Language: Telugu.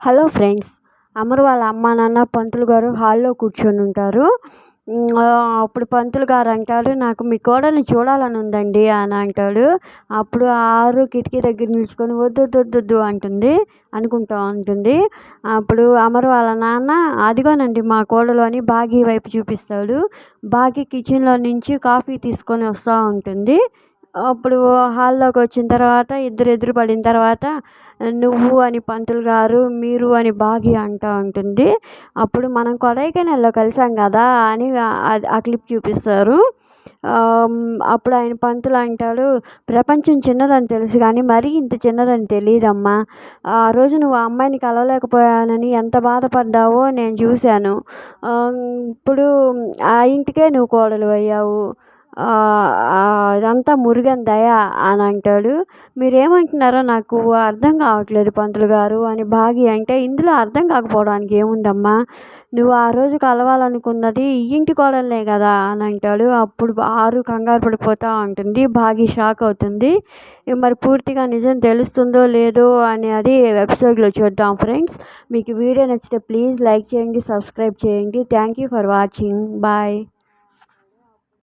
హలో ఫ్రెండ్స్ అమర్ వాళ్ళ అమ్మ నాన్న పంతులు గారు హాల్లో కూర్చొని ఉంటారు. అప్పుడు పంతులు గారు అంటారు నాకు మీ కోడల్ని చూడాలని ఉందండి అని అంటాడు. అప్పుడు ఆరు కిటికీ దగ్గర నిలుచుకొని వద్దు అంటుంది అనుకుంటూ ఉంటుంది. అప్పుడు అమరు వాళ్ళ నాన్న అదిగోనండి మా కోడలు అని బాగీ వైపు చూపిస్తాడు. బాగీ కిచెన్లో నుంచి కాఫీ తీసుకొని వస్తూ ఉంటుంది. అప్పుడు హాల్లోకి వచ్చిన తర్వాత ఇద్దరు ఎదురు పడిన తర్వాత నువ్వు అని పంతులు గారు మీరు అని బాగి అంటూ ఉంటుంది. అప్పుడు మనం కొడైకెనాల్లో కలిసాం కదా అని ఆ క్లిప్ చూపిస్తారు. అప్పుడు ఆయన పంతులు అంటాడు ప్రపంచం చిన్నదని తెలుసు కానీ మరీ ఇంత చిన్నదని తెలియదమ్మా ఆ రోజు నువ్వు ఆ అమ్మాయిని కలవలేకపోయానని ఎంత బాధపడ్డావో నేను చూశాను. ఇప్పుడు ఆ ఇంటికే నువ్వు కోడలు అయ్యావు. ఇదంతా మురుగన్ దయ అని అంటాడు. మీరేమంటున్నారో నాకు అర్థం కావట్లేదు పంతులు గారు అని భాగి అంటే ఇందులో అర్థం కాకపోవడానికి ఏముందమ్మా? నువ్వు ఆ రోజు కలవాలనుకున్నది ఈ ఇంటి కోడలనే కదా అని అంటాడు. అప్పుడు ఆరు కంగారు పడిపోతూ ఉంటుంది భాగి షాక్ అవుతుంది. మరి పూర్తిగా నిజం తెలుస్తుందో లేదో అనేది వెబ్సైట్లో చూద్దాం ఫ్రెండ్స్. మీకు వీడియో నచ్చితే ప్లీజ్ లైక్ చేయండి సబ్స్క్రైబ్ చేయండి. Thank you for watching. Bye.